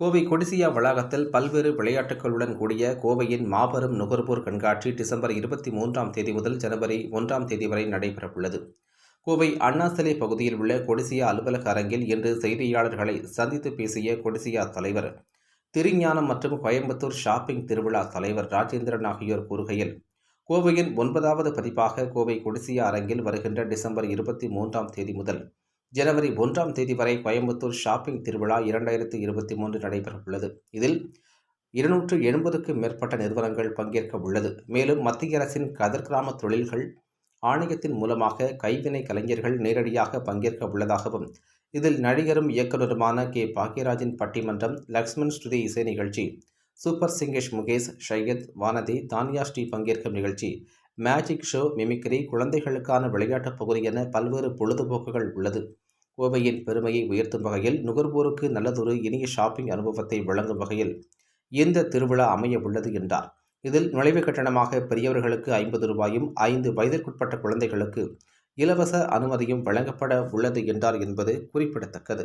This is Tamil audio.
கோவை கொடிசியா வளாகத்தில் பல்வேறு விளையாட்டுகளுடன் கூடிய கோவையின் மாபெரும் நுகர்வோர் கண்காட்சி டிசம்பர் இருபத்தி மூன்றாம் தேதி முதல் ஜனவரி ஒன்றாம் தேதி வரை நடைபெறவுள்ளது. கோவை அண்ணா சிலை பகுதியில் உள்ள கொடிசியா அலுவலக அரங்கில் இன்று செய்தியாளர்களை சந்தித்து பேசிய கொடிசியா தலைவர் திருஞானம் மற்றும் கோயம்புத்தூர் ஷாப்பிங் திருவிழா தலைவர் ராஜேந்திரன் ஆகியோர் கூறுகையில் கோவையின் ஒன்பதாவது பதிப்பாக கோவை கொடிசியா அரங்கில் வருகின்ற டிசம்பர் இருபத்தி மூன்றாம் தேதி முதல் ஜனவரி ஒன்றாம் தேதி வரை கோயம்புத்தூர் ஷாப்பிங் திருவிழா இரண்டாயிரத்தி இருபத்தி மூன்று நடைபெறவுள்ளது. இதில் இருநூற்று எண்பதுக்கும் மேற்பட்ட நிறுவனங்கள் பங்கேற்க உள்ளது. மேலும் மத்திய அரசின் கதர் கிராம தொழில்கள் ஆணையத்தின் மூலமாக கைவினை கலைஞர்கள் நேரடியாக பங்கேற்க உள்ளதாகவும் இதில் நடிகரும் இயக்குநருமான கே. பாக்யராஜின் பட்டிமன்றம் லக்ஷ்மண் ஸ்ருதி இசை நிகழ்ச்சி சூப்பர் சிங்கேஷ் முகேஷ் ஷையத் வானதி தானியா ஸ்ரீ பங்கேற்கும் நிகழ்ச்சி மேஜிக் ஷோ மிமிக்ரி குழந்தைகளுக்கான விளையாட்டுப் பகுதி என பல்வேறு பொழுதுபோக்குகள் உள்ளது. கோவையின் பெருமையை உயர்த்தும் வகையில் நுகர்வோருக்கு நல்லதொரு இனிய ஷாப்பிங் அனுபவத்தை வழங்கும் வகையில் இந்த திருவிழா அமைய உள்ளது என்றார். இதில் நுழைவு கட்டணமாக பெரியவர்களுக்கு ஐம்பது ரூபாயும் ஐந்து வயதிற்குட்பட்ட குழந்தைகளுக்கு இலவச அனுமதியும் வழங்கப்பட உள்ளது என்றார் என்பது குறிப்பிடத்தக்கது.